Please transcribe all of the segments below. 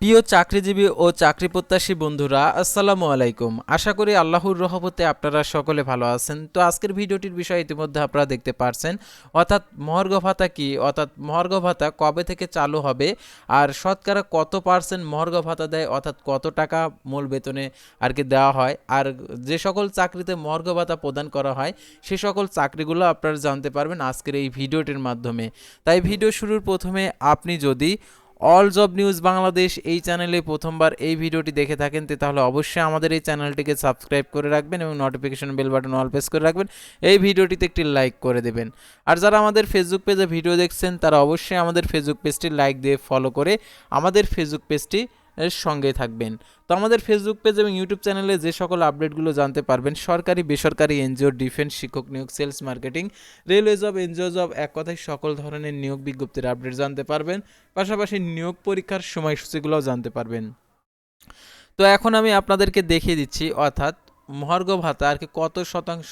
প্রিয় চাকরিজীবী ও চাকরি প্রত্যাশী বন্ধুরা, আসসালামু আলাইকুম। আশা করি আল্লাহর রহমতে আপনারা সকলে ভালো আছেন। তো আজকের ভিডিওটির বিষয় ইতিমধ্যে আপনারা দেখতে পারছেন। অর্থাৎ মহার্ঘ ভাতা কি? অর্থাৎ মহার্ঘ ভাতা কবে থেকে চালু হবে? আর শতকরা কত পার্সেন্ট মহার্ঘ ভাতা দেয়? অর্থাৎ কত টাকা মূল বেতনে আর কি দেওয়া হয়? আর যে সকল চাকরিতে মহার্ঘ ভাতা প্রদান করা হয়, সে সকল চাকরিগুলো আপনারা জানতে পারবেন আজকের এই ভিডিওটির মাধ্যমে। তাই ভিডিও শুরুর প্রথমে আপনি যদি অল জব নিউজ বাংলাদেশ এই চ্যানেলে প্রথমবার এই ভিডিওটি দেখে থাকেন তাহলে অবশ্যই আমাদের এই চ্যানেলটিকে সাবস্ক্রাইব করে রাখবেন এবং notification bell button all press করে রাখবেন। এই ভিডিওটিতে একটি লাইক করে দেবেন। আর যারা আমাদের ফেসবুক পেজে ভিডিও দেখছেন, তারা অবশ্যই আমাদের ফেসবুক পেজটি লাইক দিয়ে ফলো করে আমাদের ফেসবুক পেজটি এর সঙ্গে থাকবেন। তো আমাদের ফেসবুক পেজ এবং ইউটিউব চ্যানেলে যে সকল আপডেটগুলো জানতে পারবেন, সরকারি, বেসরকারি এনজিও ডিফেন্স শিক্ষক নিয়োগ sales marketing railway job NGO job এক কথায় সকল ধরনের নিয়োগ বিজ্ঞপ্তির আপডেট জানতে পারবেন। পাশাপাশি নিয়োগ পরীক্ষার সময়সূচিগুলোও জানতে পারবেন। তো এখন আমি আপনাদেরকে দেখিয়ে দিচ্ছি, অর্থাৎ মহার্ঘ ভাতা, আর কি কত শতাংশ,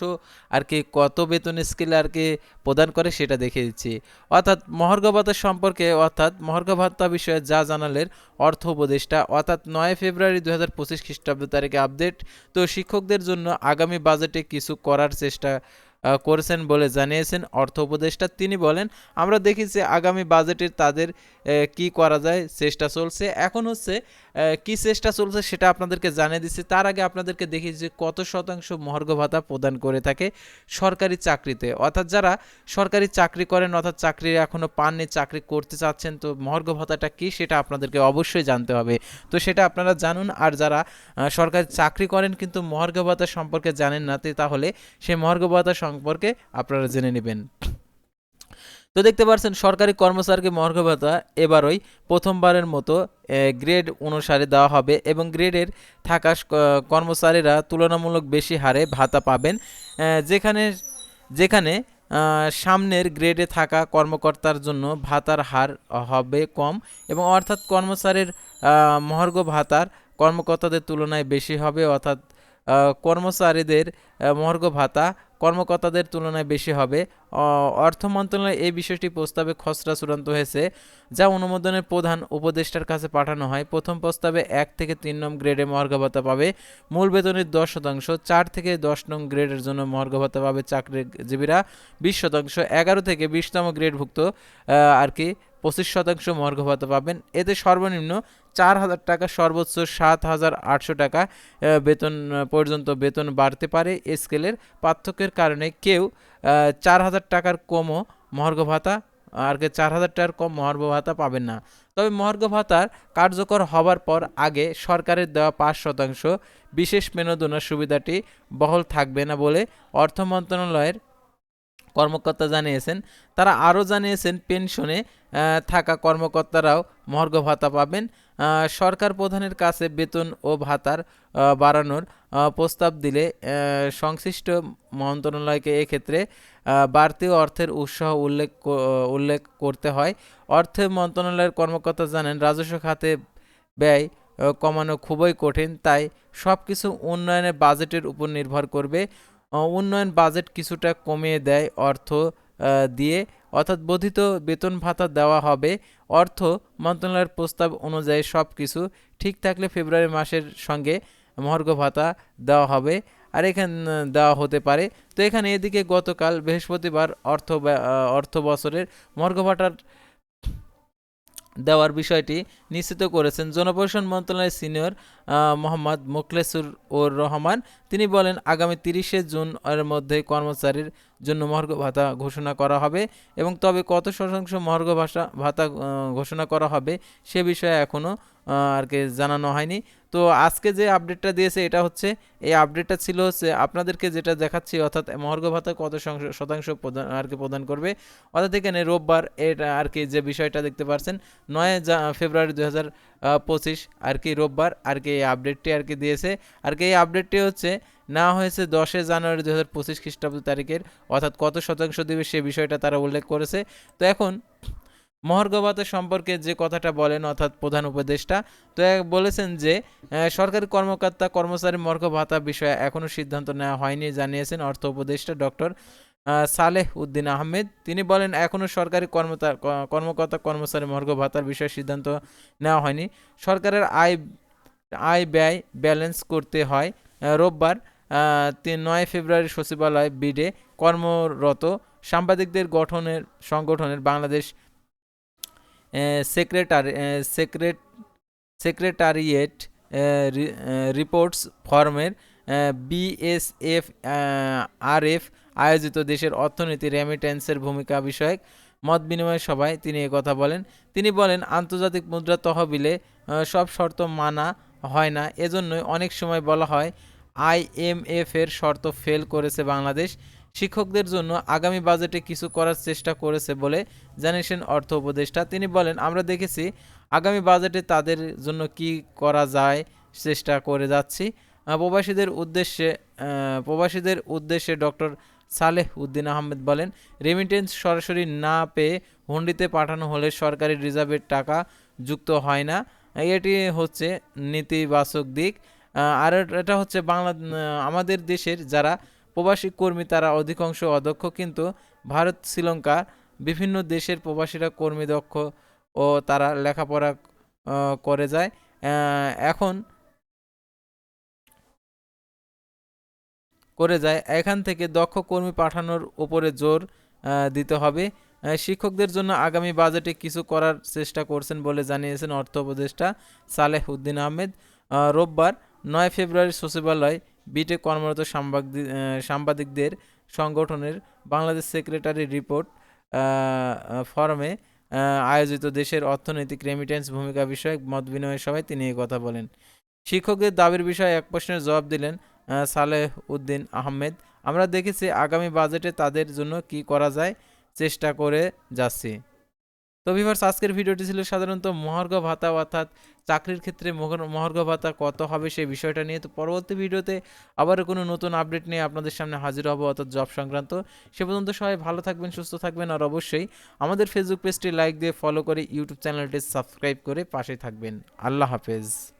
আর কি কত বেতন স্কেলে, আর কি প্রদান করে সেটা দেখিয়ে দিচ্ছি। অর্থাৎ মহার্ঘ ভাতা সম্পর্কে, অর্থাৎ মহার্ঘ ভাতা বিষয়ে যা জানালেন অর্থ উপদেষ্টা, অর্থাৎ নয় ফেব্রুয়ারি দু হাজার পঁচিশ খ্রিস্টাব্দ তারিখে আপডেট। তো শিক্ষকদের জন্য আগামী বাজেটে কিছু করার চেষ্টা করেছেন বলে জানিয়েছেন অর্থ উপদেষ্টা। তিনি বলেন, আমরা দেখি যে আগামী বাজেটের তাদের কি করা যায়, চেষ্টা চলছে। এখন হচ্ছে কি চেষ্টা চলছে সেটা আপনাদেরকে জানিয়ে দিচ্ছি। তার আগে আপনাদেরকে দেখি যে কত শতাংশ মহার্ঘ ভাতা প্রদান করে থাকে সরকারি চাকরিতে। অর্থাৎ যারা সরকারি চাকরি করেন, অর্থাৎ চাকরি এখনও পাননি, চাকরি করতে চাচ্ছেন, তো মহার্ঘ ভাতাটা কি সেটা আপনাদেরকে অবশ্যই জানতে হবে। তো সেটা আপনারা জানুন। আর যারা সরকারি চাকরি করেন কিন্তু মহার্ঘ ভাতা সম্পর্কে জানেন না তাহলে সেই মহার্ঘ ভাতা সম্পর্কে আপনারা জেনে নেবেন। তো দেখতে পাচ্ছেন সরকারি কর্মচারীকে মহার্ঘ ভাতা এবারই প্রথমবারের মতো গ্রেড অনুসারে দেওয়া হবে এবং গ্রেডের থাকা কর্মচারীরা তুলনামূলক বেশি হারে ভাতা পাবেন। যেখানে যেখানে সামনের গ্রেডে থাকা কর্মকর্তার জন্য ভাতার হার হবে কম এবং অর্থাৎ কর্মচারীর মহার্ঘ ভাতার কর্মকর্তাদের তুলনায় বেশি হবে, অর্থাৎ কর্মচারীদের মহার্ঘ ভাতা কর্মকর্তাদের তুলনায় বেশি হবে। অর্থ মন্ত্রণালয় এই বিষয়টি প্রস্তাবে খসড়া চূড়ান্ত হয়েছে, যা অনুমোদনের প্রধান উপদেষ্টার কাছে পাঠানো হয়। প্রথম প্রস্তাবে এক থেকে তিন নং গ্রেডে মহার্ঘ ভাতা পাবে, মূল বেতনের দশ শতাংশ, চার থেকে দশ নং গ্রেডের জন্য মহার্ঘ ভাতা পাবে চাকরিজীবীরা, বিশ শতাংশ, এগারো থেকে বিশতম গ্রেডভুক্ত আর কি। পঁচিশ শতাংশ মহার্ঘ ভাতা পাবেন। এতে সর্বনিম্ন চার হাজার টাকা, সর্বোচ্চ সাত হাজার আটশো টাকা বেতন পর্যন্ত বেতন বাড়তে পারে স্কেলের। পার্থক্যের কারণে কেউ চার হাজার টাকার কমও মর্গ ভাতা, আর কি চার হাজার টাকার কম মহার্ঘ ভাতা পাবেন না। তবে মহার্ঘ ভাতার কার্যকর হবার পর আগে সরকারের দেওয়া পাঁচ শতাংশ বিশেষ মেনোদনার সুবিধাটি বহল থাকবে না বলে অর্থ মন্ত্রণালয়ের কর্মকর্তা জানিয়েছেন, তারা আরও জানিয়েছেন পেনশনে থাকা কর্মকর্তারাও মহার্ঘ ভাতা পাবেন। সরকার প্রধানের কাছে বেতন ও ভাতার বাড়ানোর প্রস্তাব দিলে সংশ্লিষ্ট মন্ত্রণালয়কে এক্ষেত্রে বাড়তি অর্থের উৎসাহ উল্লেখ উল্লেখ করতে হয়। অর্থ মন্ত্রণালয়ের কর্মকর্তা জানেন, রাজস্ব খাতে ব্যয় কমানো খুবই কঠিন, তাই সব কিছু উন্নয়নের বাজেটের উপর নির্ভর করবে। উন্নয়ন বাজেট কিছুটা কমিয়ে দেয় অর্থ দিয়ে। অর্থাৎ বর্ধিত বেতন ভাতা দেওয়া হবে। অর্থ মন্ত্রণালয়ের প্রস্তাব অনুযায়ী সব কিছু ঠিক থাকলে ফেব্রুয়ারি মাসের সঙ্গে মহার্ঘ ভাতা দেওয়া হবে। আর এখানে দেওয়া হতে পারে। তো এখানে এদিকে গতকাল বৃহস্পতিবার অর্থ অর্থ বছরের ভাতার দেওয়ার বিষয়টি নিশ্চিত করেছেন। জনপ্রশাসন মন্ত্রণালয়ের সিনিয়র মোহাম্মদ মোখলেসুর ওর রহমান। তিনি বলেন, আগামী তিরিশে জুন এর মধ্যে কর্মচারীর জন্য মহার্ঘ ভাতা ঘোষণা করা হবে এবং তবে কত শতাংশ মহার্ঘ ভাষা, ভাতা ঘোষণা করা হবে সে বিষয়ে এখনও আর কি জানানো হয়নি। তো আজকে যে আপডেটটা দিয়েছে, এটা হচ্ছে, এই আপডেটটা ছিল হচ্ছে আপনাদেরকে যেটা দেখাচ্ছি, অর্থাৎ মহার্ঘ ভাতা কত শতাংশ প্রদান, আর কি প্রদান করবে। অর্থাৎ এখানে রোববার এটা আর কি যে বিষয়টা দেখতে পাচ্ছেন নয় ফেব্রুয়ারি দু হাজার পঁচিশ, আর কি রোববার, আর কি এই আপডেটটি আর কি দিয়েছে। আর কি এই আপডেটটি হচ্ছে, না হয়েছে দশে জানুয়ারি দু হাজার পঁচিশ খ্রিস্টাব্দ তারিখের, অর্থাৎ কত শতাংশ দেবে সে বিষয়টা তারা উল্লেখ করেছে। তো এখন মহার্ঘ সম্পর্কে যে কথাটা বলেন অর্থাৎ প্রধান উপদেষ্টা, তো বলেছেন যে সরকারি কর্মকর্তা, কর্মচারী মহার্ঘ ভাতা বিষয়ে এখনও সিদ্ধান্ত নেওয়া হয়নি জানিয়েছেন অর্থ উপদেষ্টা ডক্টর সালেহ উদ্দিন আহমেদ। তিনি বলেন এখনও সরকারি কর্মতা কর্মকর্তা, কর্মচারী মর্গ ভাতার বিষয়ে সিদ্ধান্ত নেওয়া হয়নি। সরকারের আয় আয় ব্যয় ব্যালেন্স করতে হয় রোববার নয় ফেব্রুয়ারি সচিবালয় বিডে কর্মরত সাংবাদিকদের গঠনের, সংগঠনের Bangladesh secretary secret secretariat reports ফর্মের বিএসএফ আরএফ আয়োজিত দেশের অর্থনীতি রেমিটেন্সের ভূমিকা বিষয়ক মত বিনিময় সভায় তিনি কথা বলেন। তিনি বলেন, আন্তর্জাতিক মুদ্রা তহবিলে সব শর্ত মানা হয় না। এজন্যই অনেক সময় বলা হয় আইএমএফ এর শর্ত ফেল করেছে বাংলাদেশ। শিক্ষকদের জন্য আগামী বাজেটে কিছু করার চেষ্টা করেছে বলে জানিয়েছেন অর্থ উপদেষ্টা। তিনি বলেন, আমরা দেখেছি আগামী বাজেটে তাদের জন্য কি করা যায় চেষ্টা করে যাচ্ছি। প্রবাসীদের উদ্দেশ্যে প্রবাসীদের উদ্দেশ্যে ডক্টর সালেহ উদ্দিন আহমেদ বলেন, রেমিটেন্স সরাসরি না পেয়ে হুন্ডিতে পাঠানো হলে সরকারি রিজার্ভের টাকা যুক্ত হয় না। এটি হচ্ছে নেতিবাচক দিক। আর এটা হচ্ছে বাংলা আমাদের দেশের যারা প্রবাসী কর্মী তারা অধিকাংশ অদক্ষ কিন্তু ভারত, শ্রীলঙ্কা বিভিন্ন দেশের প্রবাসীরা কর্মী দক্ষ ও তারা লেখাপড়া করে যায়। এখন করে যায়। এখান থেকে দক্ষ কর্মী পাঠানোর উপরে জোর দিতে হবে। শিক্ষকদের জন্য আগামী বাজেটে কিছু করার চেষ্টা করছেন বলে জানিয়েছেন অর্থ উপদেষ্টা সালেহ উদ্দিন আহমেদ। রোববার নয় ফেব্রুয়ারি সচিবালয় বিটে কর্মরত সাংবাদিক সাংবাদিকদের সংগঠনের বাংলাদেশ সেক্রেটারি রিপোর্ট ফরমে আয়োজিত দেশের অর্থনৈতিক রেমিটেন্স ভূমিকা বিষয়ক মত বিনিময় সভায় তিনি এই কথা বলেন। শিক্ষকদের দাবির বিষয়ে এক প্রশ্নের জবাব দিলেন সালেহ উদ্দিন আহমেদ। আমরা দেখেছি আগামী বাজেটে তাদের জন্য কি করা যায়, চেষ্টা করে যাচ্ছি। তো ভিভার্স আজকের ভিডিওটি ছিল সাধারণত মহার্ঘ ভাতা অর্থাৎ চাকরির ক্ষেত্রে মহর- মহার্ঘ ভাতা কত হবে সেই বিষয়টা নিয়ে। তো পরবর্তী ভিডিওতে আবারও কোনো নতুন আপডেট নিয়ে আপনাদের সামনে হাজির হব অর্থাৎ জব সংক্রান্ত। সে পর্যন্ত সবাই ভালো থাকবেন, সুস্থ থাকবেন আর অবশ্যই আমাদের ফেসবুক পেজটি লাইক দিয়ে ফলো করে ইউটিউব চ্যানেলটি সাবস্ক্রাইব করে পাশে থাকবেন। আল্লাহ হাফেজ।